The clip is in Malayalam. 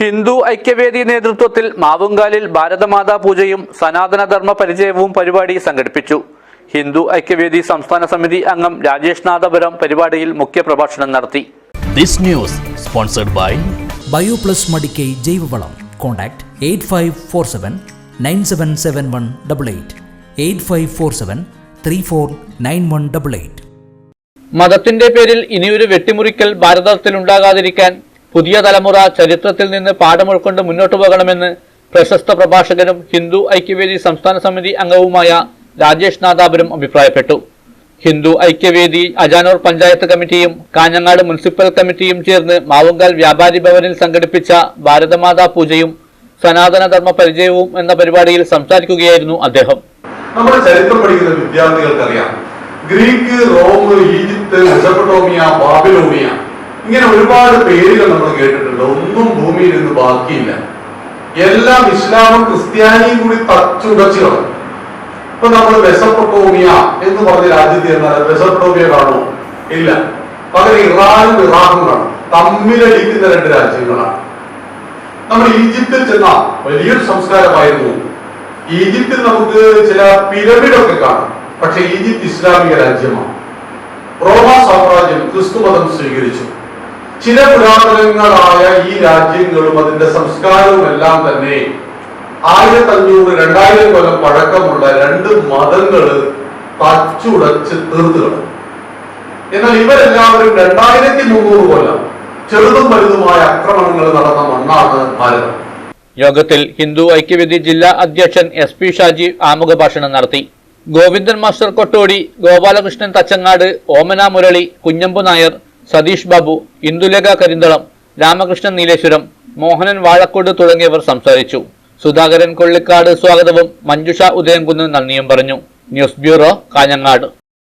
ഹിന്ദു ഐക്യവേദി നേതൃത്വത്തിൽ മാവുങ്കാലിൽ ഭാരതമാതാ പൂജയും സനാതനധർമ്മ പരിചയവും പരിപാടി സംഘടിപ്പിച്ചു. ഹിന്ദു ഐക്യവേദി സംസ്ഥാന സമിതി അംഗം രാജേഷ് നാഥപുരം പരിപാടിയിൽ മുഖ്യപ്രഭാഷണം നടത്തി. This news sponsored by Bioplus Madikkai ജൈവവളം. Contact eight five four seven nine seven seven one double eight. Eight five four seven three four nine one double eight. മതത്തിന്റെ പേരിൽ ഇനിയൊരു വെട്ടിമുറിക്കൽ ഭാരതത്തിലുണ്ടാകാതിരിക്കാൻ പുതിയ തലമുറ ചരിത്രത്തിൽ നിന്ന് പാഠമുൾക്കൊണ്ട് മുന്നോട്ടു പോകണമെന്ന് പ്രശസ്ത പ്രഭാഷകനും ഹിന്ദു ഐക്യവേദി സംസ്ഥാന സമിതി അംഗവുമായ രാജേഷ് നാദാപുരം അഭിപ്രായപ്പെട്ടു. ഹിന്ദു ഐക്യവേദി അജാനൂർ പഞ്ചായത്ത് കമ്മിറ്റിയും കാഞ്ഞങ്ങാട് മുനിസിപ്പൽ കമ്മിറ്റിയും ചേർന്ന് മാവുങ്കാൽ വ്യാപാരി ഭവനിൽ സംഘടിപ്പിച്ച ഭാരതമാതാ പൂജയും സനാതനധർമ്മ പരിചയവും എന്ന പരിപാടിയിൽ സംസാരിക്കുകയായിരുന്നു അദ്ദേഹം. നമ്മൾ ചരിത്രം പഠിക്കുന്ന വിദ്യാർത്ഥികൾക്കറിയാം. ഗ്രീക്ക് റോം ഈജിപ്ത് ബാബിലോണിയ ഇങ്ങനെ ഒരുപാട് പേരുകൾ നമ്മൾ കേട്ടിട്ടുണ്ട്. ഒന്നും ഭൂമിയിൽ നിന്ന് ബാക്കിയില്ല. എല്ലാം ഇസ്ലാമും ക്രിസ്ത്യാനിയും കൂടി തച്ചുടച്ചു കളഞ്ഞു. ഇപ്പൊ നമ്മൾ വെസപ്പൊട്ടോമിയ എന്ന് പറഞ്ഞ രാജ്യത്ത് എന്നാൽ വെസപ്പൊട്ടോമിയ കാണുമോ? ഇല്ല. പകരം ഇറാനും ഇറാഖും കാണും. തമ്മിലടിക്കുന്ന രണ്ട് രാജ്യങ്ങളാണ്. നമ്മൾ ഈജിപ്തിൽ ചെന്ന വലിയൊരു സംസ്കാരമായിരുന്നു. ഈജിപ്തിൽ നമുക്ക് ചില പിരമിഡൊക്കെ കാണാം. പക്ഷെ ഈജിപ്ത് ഇസ്ലാമിക രാജ്യമാണ്. റോമ സാമ്രാജ്യം ക്രിസ്തു മതം സ്വീകരിച്ചു. ചില പുരാതനങ്ങളായ ഈ രാജ്യങ്ങളും അതിന്റെ സംസ്കാരവും എല്ലാം തന്നെ ആയിരത്തി അഞ്ഞൂറ് രണ്ടായിരം കൊല്ലം പഴക്കമുള്ള രണ്ട് മതങ്ങൾ തച്ചുടച്ച് തീർത്തു എന്നാൽ ഇവരെല്ലാവരും രണ്ടായിരത്തി മുന്നൂറ് കൊല്ലം ചെറുതും വലുതുമായ ആക്രമണങ്ങൾ നടന്ന മണ്ണാണ് ഭാരതം. യോഗത്തിൽ ഹിന്ദു ഐക്യവേദി ജില്ലാ അധ്യക്ഷൻ എസ് പി ഷാജി ആമുഖ ഭാഷണം നടത്തി. ഗോവിന്ദൻ മാസ്റ്റർ കൊട്ടോടി ഗോപാലകൃഷ്ണൻ തച്ചങ്ങാട് ഓമന മുരളി കുഞ്ഞമ്പു നായർ സതീഷ് ബാബു ഇന്ദുലേഖ കരിന്തളം രാമകൃഷ്ണൻ നീലേശ്വരം മോഹനൻ വാഴക്കോട് തുടങ്ങിയവർ സംസാരിച്ചു. സുധാകരൻ കൊള്ളിക്കാട് സ്വാഗതവും മഞ്ജുഷ ഉദയംകുന്ന് നന്ദിയും പറഞ്ഞു. News bureau Kanhangad.